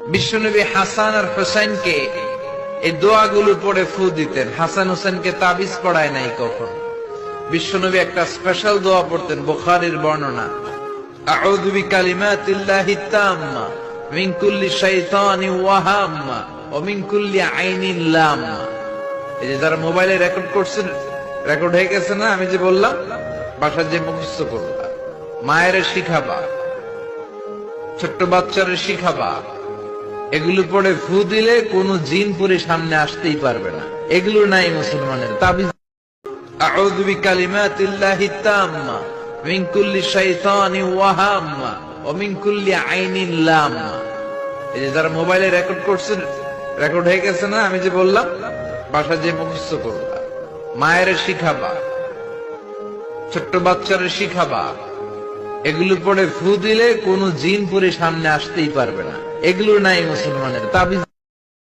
বিশ্বনবী হাসান আর হোসেনকে এই দোয়াগুলো পড়ে ফু দিতেন। হাসান হোসেনকে তাবিজ পড়ায় নাই কখন। বিশ্বনবী একটা স্পেশাল দোয়া পড়তেন, বুখারীর বর্ণনা। এই যারা মোবাইলে রেকর্ড করছেন রেকর্ড হয়ে গেছে না, আমি যে বললাম বাসার যে মুখস্থ করবা মায়ের শিখাবা, ছোট্ট বাচ্চারে শিখাবা। এগুলো পড়ে ফু দিলে কোন জিন পুরে সামনে আসতেই পারবে না। এগুলো নাই মুসলমানের মিন মিন এই যে যারা মোবাইলে রেকর্ড করছেন রেকর্ড হয়ে গেছে না, আমি যে বললাম, বাসা যে মুখস্থ করবা মায়ের শিখাবা, ছোট্ট বাচ্চারে শিখাবা। এগুলো পরে ফু দিলে কোন জিন পরে সামনে আসতেই পারবে না। এগুলো নাই মুসলমানের তাবিজ।